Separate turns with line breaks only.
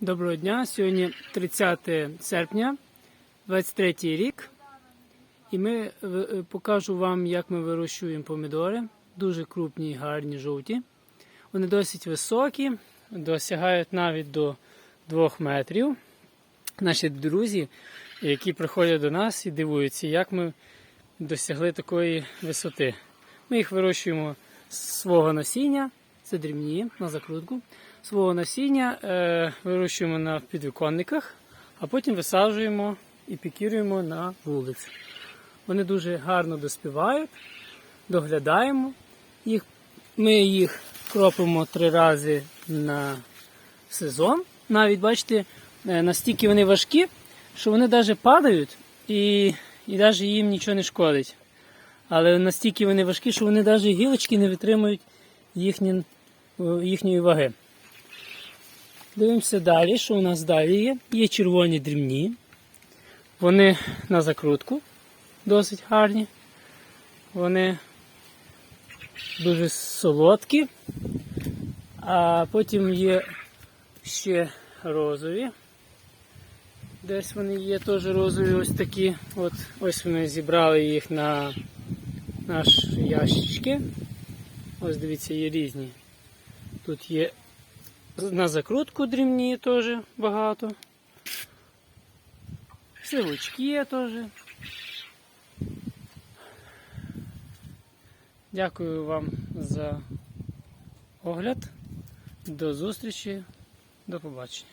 Доброго дня. Сьогодні 30 серпня, 23 рік. І ми е, покажу вам, як ми вирощуємо помідори. Дуже крупні, гарні, жовті. Вони досить високі, досягають навіть до 2 метрів. Наші друзі, які приходять до нас і дивуються, як ми досягли такої висоти. Ми їх вирощуємо з свого насіння, це дрібні на закрутку. Свого насіння е, вирощуємо на підвіконниках, а потім висаджуємо і пікіруємо на вулицю. Вони дуже гарно доспівають, доглядаємо їх. Ми їх кропимо три рази на сезон. Навіть бачите, е, настільки вони важкі, що вони навіть падають і, і навіть їм нічого не шкодить. Але настільки вони важкі, що вони навіть гілочки не витримують їхні, їхньої ваги. Дивимося далі, що у нас далі є. Є червоні дрібні. Вони на закрутку досить гарні. Вони дуже солодкі. А потім є ще розові. Десь вони є теж розові ось такі. От, ось вони зібрали їх на наш ящички. Ось дивіться, є різні. Тут є на закрутку дрібні теж багато. Силочки є теж. Дякую вам за огляд. До зустрічі. До побачення.